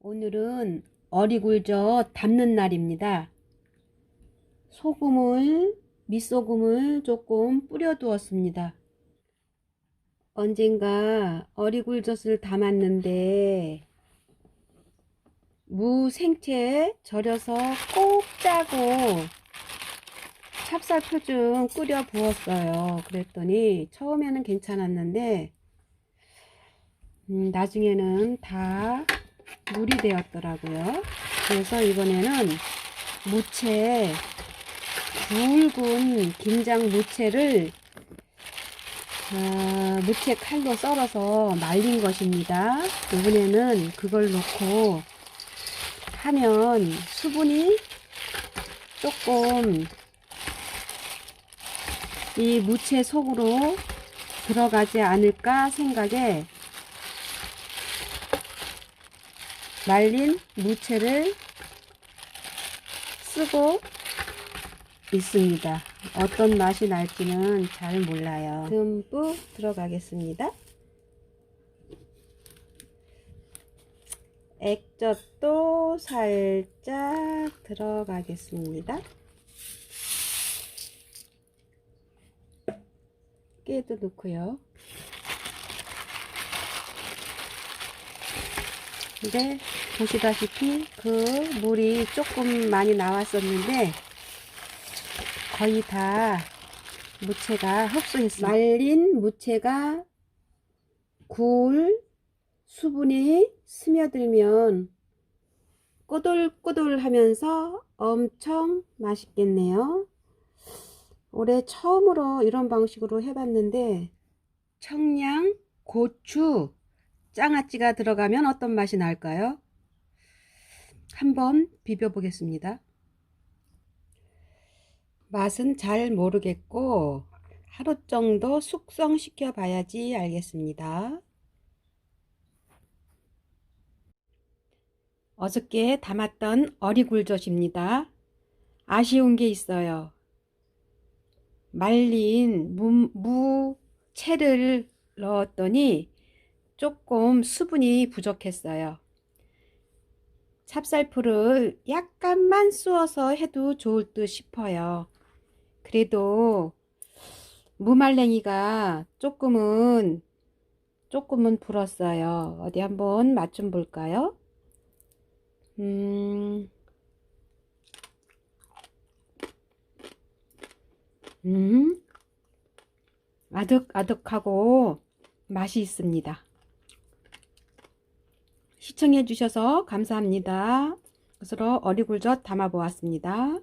오늘은 어리굴젓 담는 날입니다. 소금을, 밑소금을 조금 뿌려 두었습니다. 언젠가 어리굴젓을 담았는데 무 생채 절여서 꼭 짜고 찹쌀표 좀 끓여 부었어요. 그랬더니 처음에는 괜찮았는데 음, 나중에는 다 물이 되었더라고요. 그래서 이번에는 무채, 굵은 김장 무채를 아, 무채 칼로 썰어서 말린 것입니다. 이번에는 그걸 넣고 하면 수분이 조금 이 무채 속으로 들어가지 않을까 생각에 말린 무채를 쓰고 있습니다. 어떤 맛이 날지는 잘 몰라요. 듬뿍 들어가겠습니다. 액젓도 살짝 들어가겠습니다. 깨도 넣고요. 근데 보시다시피 그 물이 조금 많이 나왔었는데 거의 다 무채가 흡수했습니다. 말린 무채가 굴 수분이 스며들면 꼬들꼬들 하면서 엄청 맛있겠네요. 올해 처음으로 이런 방식으로 해봤는데 청양, 고추, 장아찌가 들어가면 어떤 맛이 날까요? 한번 비벼 보겠습니다. 맛은 잘 모르겠고 하루 정도 숙성시켜 봐야지 알겠습니다. 어저께 담았던 어리굴젓입니다. 아쉬운 게 있어요. 말린 무, 무 채를 넣었더니 조금 수분이 부족했어요. 찹쌀풀을 약간만 쑤어서 해도 좋을 듯 싶어요. 그래도 무말랭이가 조금은 조금은 불었어요. 어디 한번 맛 좀 볼까요? 음, 음, 아득아득하고 맛이 있습니다. 시청해 주셔서 감사합니다. 것으로 어리굴젓 담아 보았습니다.